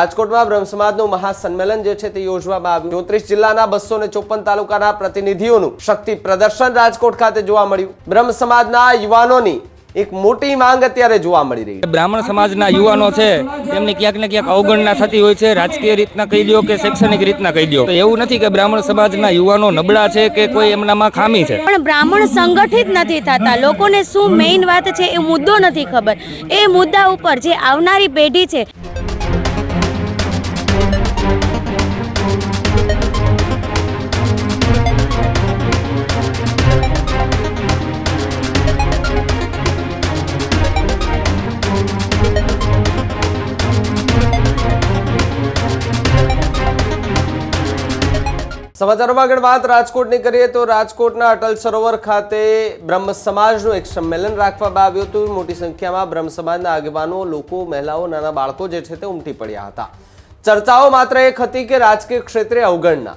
રાજકોટમાં બ્રહ્મ સમાજનું મહાસંમેલન જે છે તે યોજવામાં આવ્યું. ચોત્રીસ જિલ્લાના બસો ને ચોપન તાલુકાના પ્રતિનિધિઓનું શક્તિ પ્રદર્શન રાજકોટ ખાતે જોવા મળ્યું. બ્રહ્મ સમાજના યુવાનોની એક મોટી માંગ અત્યારે જોવા મળી રહી છે. બ્રાહ્મણ સમાજના યુવાનો છે તેમની ક્યાંક ને ક્યાંક અવગણના થતી હોય છે રાજકીય રીતના કહી દો કે શૈક્ષણિક રીતના કહી દો. તો એવું નથી કે બ્રાહ્મણ સમાજના યુવાનો નબળા છે કે કોઈ એમનામાં ખામી છે. પણ બ્રાહ્મણ સંગઠિત નથી થતા. લોકોને શું મેઇન વાત છે એ મુદ્દો નથી ખબર. એ મુદ્દા ઉપર જે આવનારી પેઢી છે સમાચારોમાં આગળ વાત. રાજકોટની કરીએ તો રાજકોટના અટલ સરોવર ખાતે બ્રહ્મ સમાજનું એક સંમેલન રાખવામાં આવ્યું હતું. મોટી સંખ્યામાં બ્રહ્મ સમાજના આગેવાનો, લોકો, મહિલાઓ, નાના બાળકો જે છે તે ઉમટી પડ્યા હતા. ચર્ચાઓ માત્ર એક હતી કે રાજકીય ક્ષેત્રે અવગણના.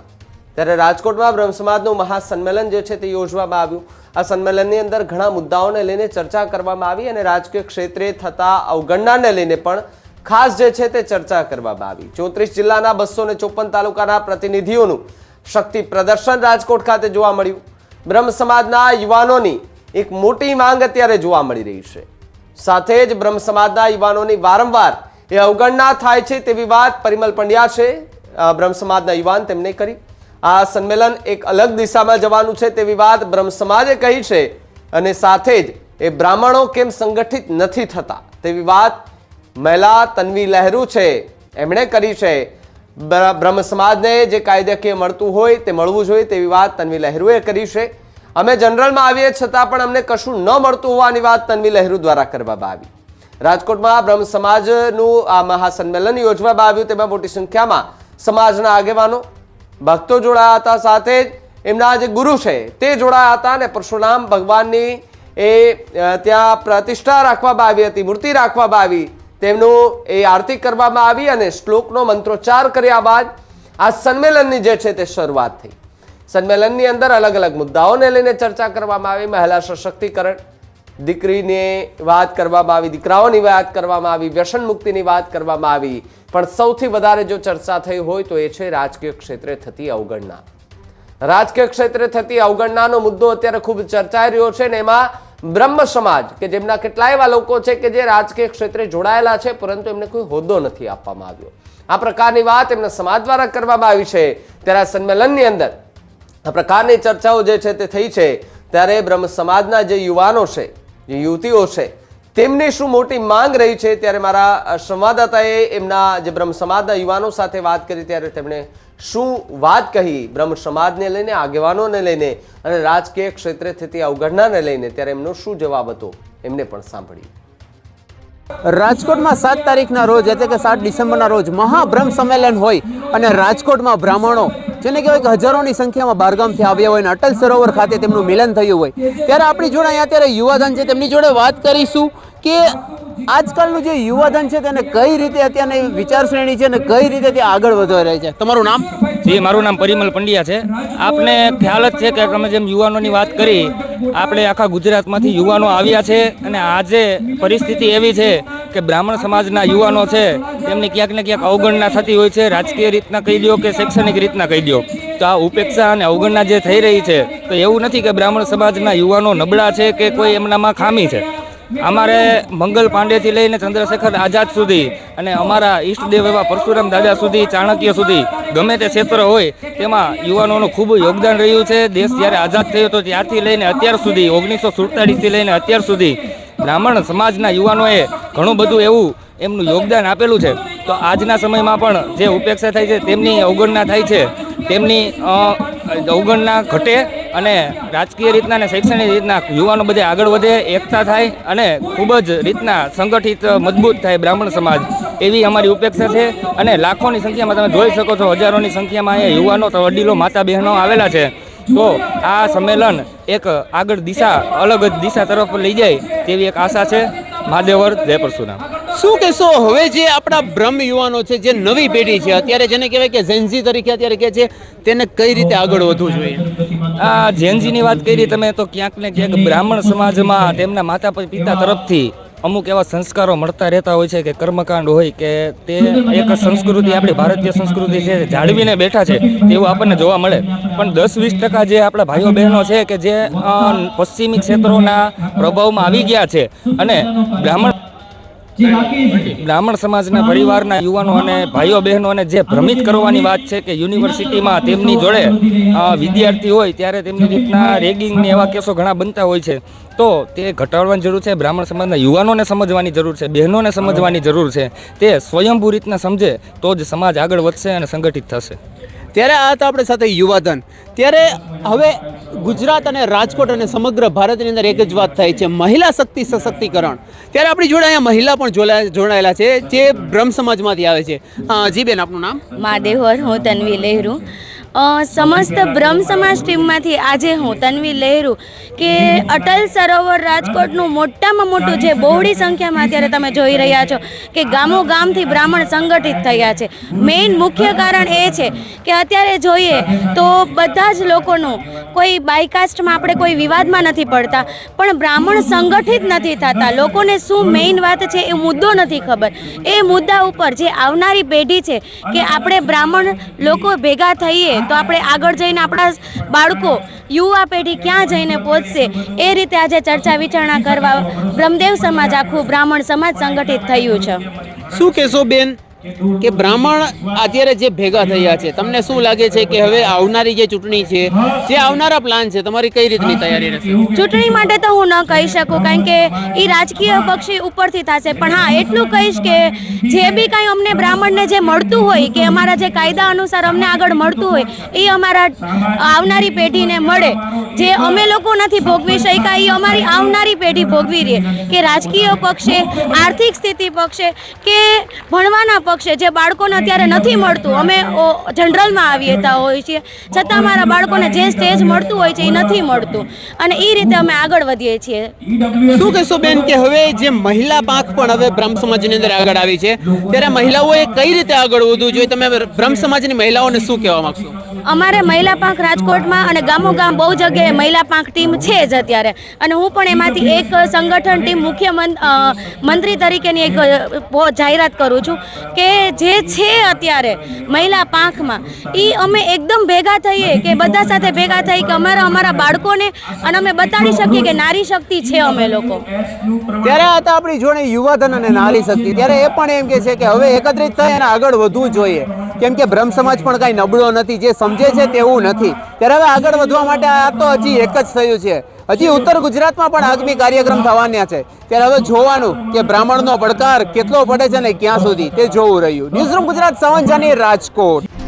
ત્યારે રાજકોટમાં બ્રહ્મ સમાજનું મહાસંમેલન જે છે તે યોજવામાં આવ્યું. આ સંમેલનની અંદર ઘણા મુદ્દાઓને લઈને ચર્ચા કરવામાં આવી અને રાજકીય ક્ષેત્રે થતા અવગણનાને લઈને પણ ખાસ જે છે તે ચર્ચા કરવામાં આવી. ચોત્રીસ જિલ્લાના બસો ચોપન તાલુકાના પ્રતિનિધિઓનું શક્તિ પ્રદર્શન રાજકોટ ખાતે જોવા મળ્યું. બ્રહ્મ સમાજના યુવાનોની એક મોટી માંગ અત્યારે જોવા મળી રહી છે. સાથે જ બ્રહ્મ સમાજના યુવાનોની વારંવાર એ અવગણના થાય છે તેવી વાત પરિમલ પંડ્યા છે. બ્રહ્મ સમાજના યુવાન તેમણે કરી. આ સંમેલન એક અલગ દિશામાં જવાનું છે તેવી વાત બ્રહ્મ સમાજે કહી છે અને સાથે જ એ બ્રાહ્મણો કેમ સંગઠિત નથી થતા તેવી વાત મહિલા તન્વી લહેરુ છે. એમણે કરી છે. બ્રહ્મ સમાજને જે કાયદાકીય મળતું હોય તે મળવું જોઈએ તેવી વાત તન્વી લહેરુએ કરી છે. અમે જનરલમાં આવીએ છતાં પણ અમને કશું ન મળતું હોવાની વાત તન્વી લહેરુ દ્વારા કરવામાં આવી. રાજકોટમાં બ્રહ્મ સમાજનું આ મહાસંમેલન યોજવામાં આવ્યું, તેમાં મોટી સંખ્યામાં સમાજના આગેવાનો, ભક્તો જોડાયા હતા, સાથે જ એમના જે ગુરુ છે તે જોડાયા હતા અને પરશુરામ ભગવાનની એ ત્યાં પ્રતિષ્ઠા રાખવામાં આવી હતી, મૂર્તિ રાખવામાં આવી. તેમનું એ આરતી કરવામાં આવી અને શ્લોકનો મંત્રોચ્ચાર કર્યા બાદ આ સંમેલનની જે છે તે શરૂઆત થઈ. સંમેલનની અંદર અલગ અલગ મુદ્દાઓને લઈને ચર્ચા કરવામાં આવી, મહિલા સશક્તિકરણ, દીકરીને વાત કરવામાં આવી, દીકરાઓની વાત કરવામાં આવી, વ્યસન મુક્તિની વાત કરવામાં આવી. પણ સૌથી વધારે જો ચર્ચા થઈ હોય તો એ છે રાજકીય ક્ષેત્રે થતી અવગણના. રાજકીય ક્ષેત્રે થતી અવગણનાનો મુદ્દો અત્યારે ખૂબ ચર્ચાઈ રહ્યો છે ને એમાં બ્રહ્મ સમાજ, કે જેમના કેટલાય એવા લોકો છે કે જે રાજકીય ક્ષેત્રે જોડાયેલા છે, પરંતુ એમને કોઈ હોદ્દો નથી આપવામાં આવ્યો. આ પ્રકારની વાત એમના સમાજ દ્વારા કરવામાં આવી છે. ત્યારે આ સંમેલનની અંદર આ પ્રકારની ચર્ચાઓ જે છે તે થઈ છે. ત્યારે બ્રહ્મ સમાજના જે યુવાનો છે, જે યુવતીઓ છે, તેમની શું મોટી માંગ રહી છે? ત્યારે મારા સંવાદદાતાએ એમના જે બ્રહ્મ સમાજના યુવાનો સાથે વાત કરી, ત્યારે તેમણે શું વાત કહી બ્રહ્મ સમાજને લઈને, આગેવાનોને લઈને અને રાજકીય ક્ષેત્રે થતી અવગણનાને લઈને? ત્યારે એમનો શું જવાબ હતો? એમને પણ સાંભળ્યું રાજકોટમાં સાત તારીખના રોજ, એટલે કે સાત ડિસેમ્બરના રોજ, મહાબ્રહ્મ સંમેલન હોય અને રાજકોટમાં બ્રાહ્મણો, જેને કહેવાય કે હજારોની સંખ્યામાં બહારગામથી આવ્યા હોય અને અટલ સરોવર ખાતે તેમનું મિલન થયું હોય. ત્યારે આપણી જોડે અહીંયા અત્યારે યુવાધન છે, તેમની જોડે વાત કરીશું કે આજકાલનું જે યુવાધન છે તેને કઈ રીતે અત્યારની વિચારશ્રેણી છે અને કઈ રીતે તે આગળ વધી રહી છે? તમારું નામ? જી, મારું નામ પરિમલ પંડ્યા છે. આપને ખ્યાલ જ છે કે તમે જેમ યુવાનોની વાત કરી, આપણે આખા ગુજરાતમાંથી યુવાનો આવ્યા છે અને આજે પરિસ્થિતિ એવી છે કે બ્રાહ્મણ સમાજના યુવાનો છે, તેમની ક્યાંક ને ક્યાંક અવગણના થતી હોય છે, રાજકીય રીતના કહી દો કે શૈક્ષણિક રીતના કહી દો. તો આ ઉપેક્ષા અને અવગણના જે થઈ રહી છે, તો એવું નથી કે બ્રાહ્મણ સમાજના યુવાનો નબળા છે કે કોઈ એમનામાં ખામી છે. અમારે મંગલ પાંડેથી લઈને ચંદ્રશેખર આઝાદ સુધી અને અમારા ઈષ્ટદેવ એવા પરશુરામ દાદા સુધી, ચાણક્ય સુધી, ગમે તે ક્ષેત્ર હોય, તેમાં યુવાનોનું ખૂબ યોગદાન રહ્યું છે. દેશ જ્યારે આઝાદ થયો હતો ત્યારથી લઈને અત્યાર સુધી, ઓગણીસો સુડતાલીસથી લઈને અત્યાર સુધી બ્રાહ્મણ સમાજના યુવાનોએ ઘણું બધું એવું એમનું યોગદાન આપેલું છે. તો આજના સમયમાં પણ જે ઉપેક્ષા થાય છે, તેમની અવગણના થાય છે. તેમની અવગણના ઘટે અને રાજકીય રીતના અને શૈક્ષણિક રીતના યુવાનો બધે આગળ વધે, એકતા થાય અને ખૂબ જ રીતના સંગઠિત, મજબૂત થાય બ્રાહ્મણ સમાજ. એવી અમારી ઉપેક્ષા છે અને લાખોની સંખ્યામાં તમે જોઈ શકો છો, હજારોની સંખ્યામાં અહીંયા યુવાનો તો વડીલો માતા બહેનો આવેલા છે. તો આ સંમેલન એક આગળ દિશા, અલગ જ દિશા તરફ લઈ જાય તેવી એક આશા છે. મહાદેવર જય પરશુરામ. શું કહેશો? હવે જે આપણા બ્રહ્મ યુવાનો છે, જે નવી પેઢી છે, અત્યારે જેને કહેવાય કે ઝેન્ઝી તરીકે અત્યારે કે છે, તેને કઈ રીતે આગળ વધવું જોઈએ? આ જૈનજીની વાત કરી, તમે તો ક્યાંક ને ક્યાંક બ્રાહ્મણ સમાજમાં તેમના માતા પિતા તરફથી અમુક એવા સંસ્કારો મળતા રહેતા હોય છે કે કર્મકાંડ હોય કે તે એક સંસ્કૃતિ, આપણી ભારતીય સંસ્કૃતિ છે જાળવીને બેઠા છે, તેવું આપણને જોવા મળે. પણ દસ વીસ ટકા જે આપણા ભાઈઓ બહેનો છે કે જે પશ્ચિમી ક્ષેત્રોના પ્રભાવમાં આવી ગયા છે અને બ્રાહ્મણ બ્રાહ્મણ સમાજના પરિવારના યુવાનો અને ભાઈઓ બહેનોને જે ભ્રમિત કરવાની વાત છે કે યુનિવર્સિટીમાં તેમની જોડે વિદ્યાર્થી હોય ત્યારે તેમની રીતના રેગિંગ ને એવા કેસો ઘણા બનતા હોય છે. તો તે ઘટાડવાની જરૂર છે બ્રાહ્મણ સમાજના યુવાનોને સમજવાની જરૂર છે બહેનોને સમજવાની જરૂર છે. તે સ્વયંભૂ રીતના સમજે તો જ સમાજ આગળ વધશે અને સંગઠિત થશે. ત્યારે આ હતા આપણી સાથે યુવાધન. ત્યારે હવે ગુજરાત અને રાજકોટ અને સમગ્ર ભારતની અંદર એક જ વાત થાય છે, મહિલા શક્તિ સશક્તિકરણ. ત્યારે આપણી જોડે અહીંયા મહિલા પણ જોડા- જોડાયેલા છે, જે બ્રહ્મ સમાજમાંથી આવે છે. જી બેન, આપનું નામ? મહાદેવર હું તન્વી લહેરું. સમસ્ત બ્રહ્મ સમાજ ટીમમાંથી આજે હું તન્વી લહેરુ કે અટલ સરોવર રાજકોટનું મોટામાં મોટું જે બહોળી સંખ્યામાં અત્યારે તમે જોઈ રહ્યા છો કે ગામો ગામથી બ્રાહ્મણ સંગઠિત થયા છે. મેઇન મુખ્ય કારણ એ છે કે અત્યારે જોઈએ તો બધા જ લોકોનું કોઈ બાયકાસ્ટમાં આપણે કોઈ વિવાદમાં નથી પડતા, પણ બ્રાહ્મણ સંગઠિત નથી થતા. લોકોને શું મેઇન વાત છે એ મુદ્દો નથી ખબર. એ મુદ્દા ઉપર જે આવનારી પેઢી છે કે આપણે બ્રાહ્મણ લોકો ભેગા થઈએ તો આપણે આગળ જઈને આપણા બાળકો યુવા પેઢી ક્યાં જઈને પહોંચશે? એ રીતે આજે ચર્ચા વિચારણા કરવા બ્રહ્મદેવ સમાજ આખું બ્રાહ્મણ સમાજ સંગઠિત થયું છે. શું કહેશો બેન? કે બ્રાહ્મણ અત્યારે જે ભેગા થયા છે, તમને શું લાગે છે કે હવે આવનારી જે ચૂંટણી છે, જે આવનારા પ્લાન છે, તમારી કઈ રીતની તૈયારી રહેશે? ચૂંટણી માટે તો હું ન કહી શકું, કારણ કે એ રાજકીય પક્ષી ઉપરથી થશે. પણ હા, એટલું કહીશ કે જે બી કાંઈ અમને બ્રાહ્મણને જે મળતું હોય, કે અમારા જે કાયદા અનુસાર અમને આગળ મળતું હોય એ અમારા આવનારી પેઢીને મળે. જે અમે લોકો નથી ભોગવી શક્યા એ અમારી આવનારી પેઢી ભોગવી રહે. કે રાજકીય પક્ષે, આર્થિક સ્થિતિ પક્ષે, કે ભણવાના પક્ષે જે બાળકોને અત્યારે નથી મળતું. અમે જનરલમાં આવીતા હોઈએ છીએ. છતાં અમારા બાળકોને જે સ્ટેજ મળતું હોય છે એ નથી મળતું. અને એ રીતે અમે આગળ વધીએ છીએ. શું કહેશો બેન કે હવે જે મહિલા પાંખ પણ હવે બ્રહ્મ સમાજની અંદર આગળ આવી છે? ત્યારે મહિલાઓએ કઈ રીતે આગળ વધવું જોઈએ? તમે બ્રહ્મ સમાજની મહિલાઓને શું કહેવા માંગશો? અમારે મહિલા પાંખ રાજકોટમાં અને ગામો ગામ બહુ જગ્યાએ મહિલા પાંખ ટીમ છે જ અત્યારે. અને હું પણ એમાંથી એક સંગઠન ટીમ મુખ્ય મંત્રી તરીકેની એક જાહેરાત કરું છું કે જે છે અત્યારે મહિલા પાંખમાં એ અમે એકદમ ભેગા થઈએ કે બધા સાથે ભેગા થઈ કે અમારા અમારા બાળકોને અને અમે બતાડી શકીએ કે નારી શક્તિ છે અમે લોકો. ત્યારે હતા આપણી જોડે યુવાધન અને નારી શક્તિ. ત્યારે એ પણ એમ કે છે કે હવે એકત્રિત થઈ અને આગળ વધવું જોઈએ. કેમ કે બ્રહ્મ સમાજ પણ કાંઈ નબળો નથી. જે સમજે છે તેવું નથી. ત્યારે હવે આગળ વધવા માટે આ તો હજી એક જ થયું છે. હજી ઉત્તર ગુજરાતમાં પણ આગામી કાર્યક્રમ થવાના છે. ત્યારે હવે જોવાનું કે બ્રાહ્મણનો પડકાર કેટલો પડે છે ને ક્યાં સુધી તે જોવું રહ્યું. ન્યૂઝરૂમ ગુજરાત સવંજાની રાજકોટ.